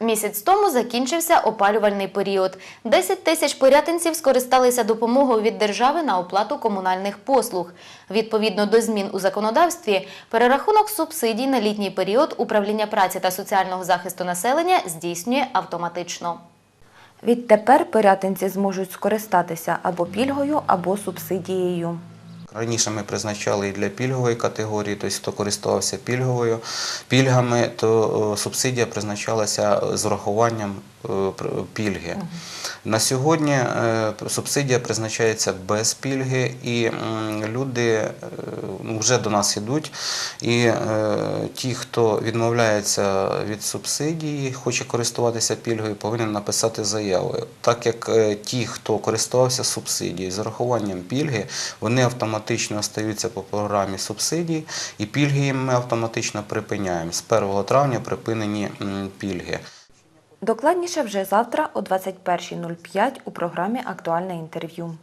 Місяць тому закінчився опалювальний період. 10 тисяч порятинців скористалися допомогою від держави на оплату комунальних послуг. Відповідно до змін у законодавстві, перерахунок субсидій на літній період управління праці та соціального захисту населення здійснює автоматично. Відтепер пирятинці зможуть скористатися або пільгою, або субсидією. Раніше ми призначали і для пільгової категорії, тобто хто користувався пільговою пільгами, то субсидія призначалася з урахуванням пільги. На сьогодні е, субсидія призначається без пільги, і люди е, ну, вже до нас йдуть. І е, ті, хто відмовляється від субсидії, хоче користуватися пільгою, повинен написати заяву. Так як ті, хто користувався субсидією з урахуванням пільги, вони автоматично остаються по програмі субсидій, і пільги ми автоматично припиняємо. З 1 травня припинені пільги. Докладніше вже завтра о 21.05 у програмі Актуальне інтерв'ю.